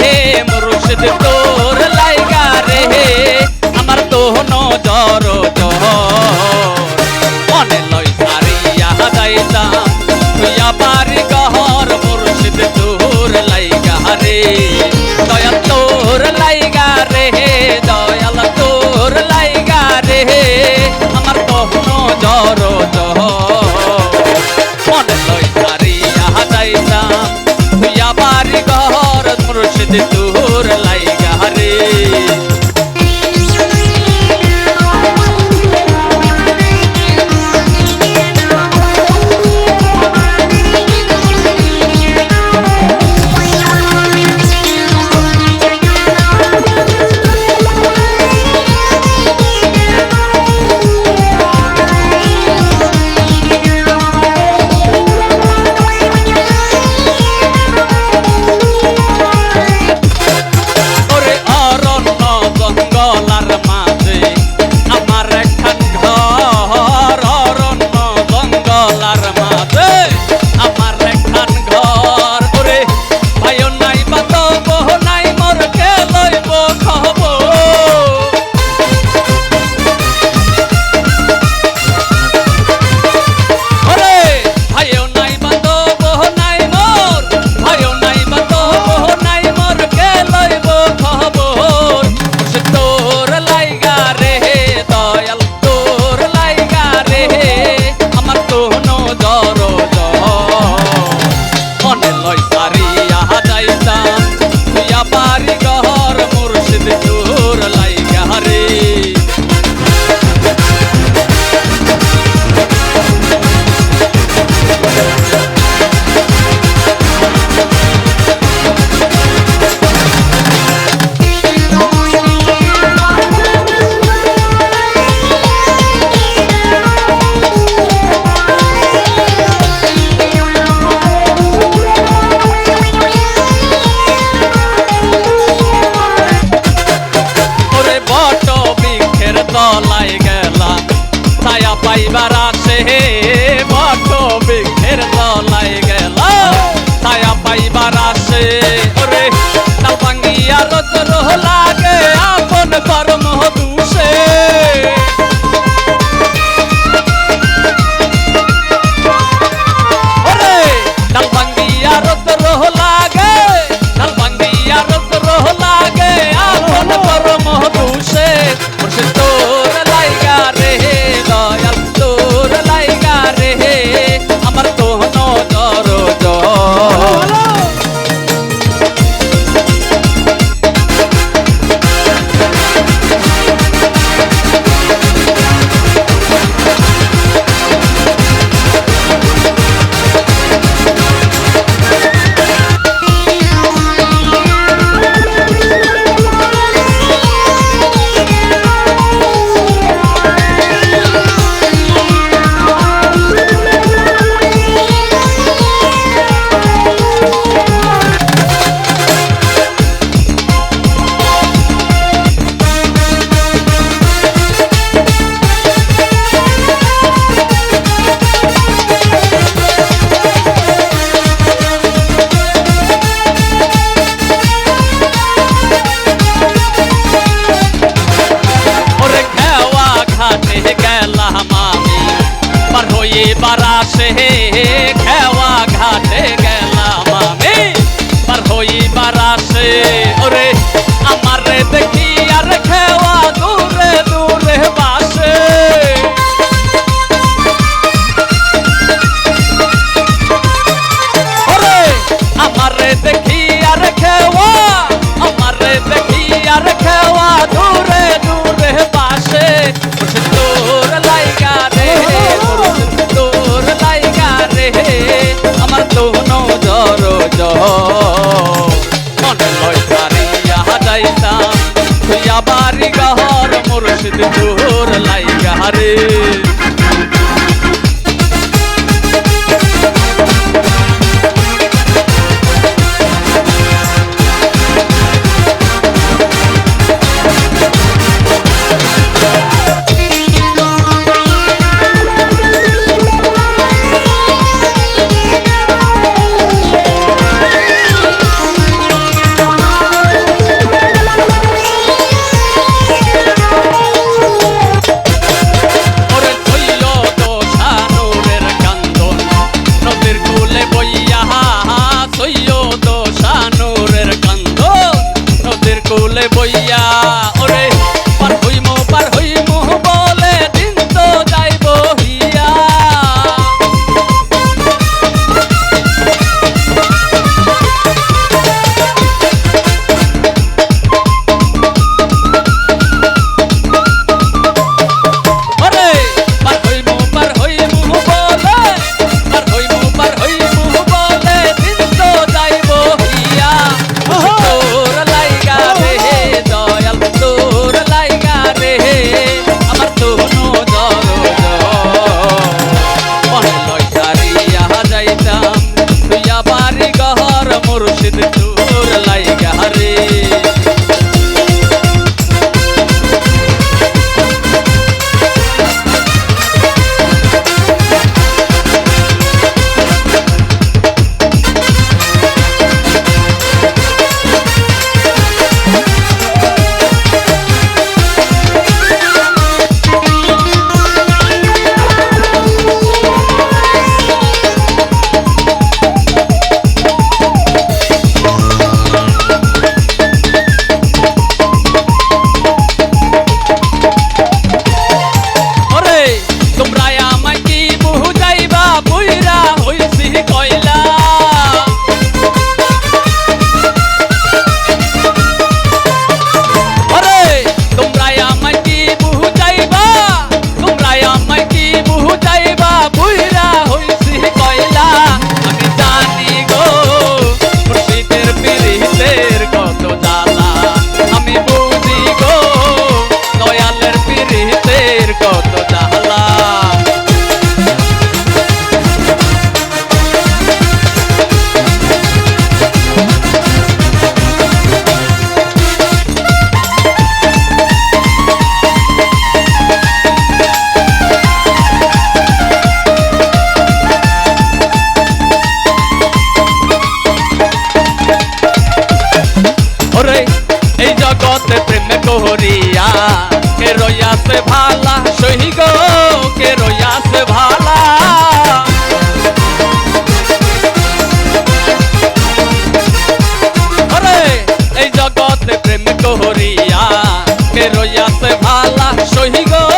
রে মুর্শিদ de tu ছায়া পাইবার আসে বট বৃক্ষের তলায় গেল। ছায়া পাইবার আসে ওরে, না ভাঙ্গিয়া রোদ লাগে, আপন পর to do আউলে বইয়া রয়াসে ভালা সহি রয়াসে ভালা। আরে এই জগতে প্রেম কহরিয়া কে রয়াসে ভালা সহি গো